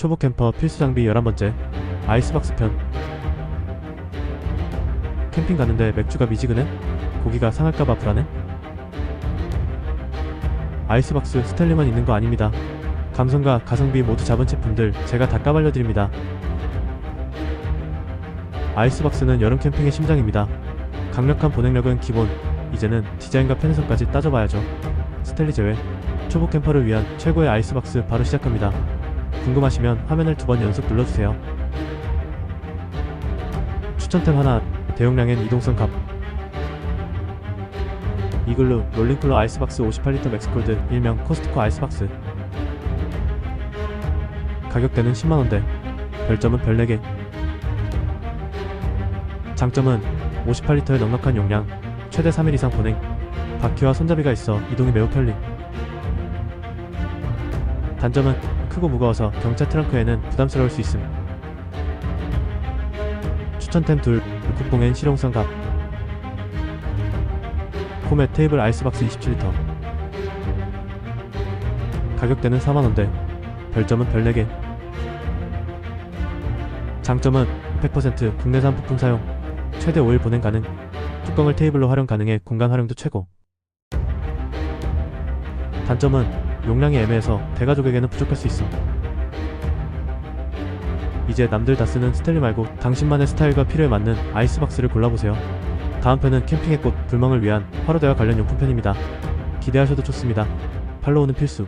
초보 캠퍼 필수 장비 11번째 아이스박스 편 캠핑 가는데 맥주가 미지근해? 고기가 상할까봐 불안해? 아이스박스 스탠리만 있는 거 아닙니다. 감성과 가성비 모두 잡은 제품들 제가 다 까발려드립니다. 아이스박스는 여름 캠핑의 심장입니다. 강력한 보냉력은 기본, 이제는 디자인과 편의성까지 따져봐야죠. 스텔리 제외, 초보 캠퍼를 위한 최고의 아이스박스 바로 시작합니다. 궁금하시면 화면을 두 번 연속 눌러주세요. 추천템 하나, 대용량엔 이동성 갑. 이글루 롤링쿨러 아이스박스 58리터 맥스콜드 일명 코스트코 아이스박스. 가격대는 10만원대. 별점은 별 4개. 장점은 58리터의 넉넉한 용량, 최대 3일 이상 보냉, 바퀴와 손잡이가 있어 이동이 매우 편리. 단점은 크고 무거워서 경차 트렁크에는 부담스러울 수 있음. 추천템 둘, 국뽕엔 실용성 갑. 코메 테이블 아이스박스 27리터. 가격대는 4만원대. 별점은 별 4개. 장점은 100% 국내산 부품 사용. 최대 5일 보냉 가능. 뚜껑을 테이블로 활용 가능해 공간 활용도 최고. 단점은 용량이 애매해서 대가족에게는 부족할 수 있음. 이제 남들 다 쓰는 스텔리 말고 당신만의 스타일과 필요에 맞는 아이스박스를 골라보세요. 다음 편은 캠핑의 꽃 불멍을 위한 화로대와 관련 용품 편입니다. 기대하셔도 좋습니다. 팔로우는 필수.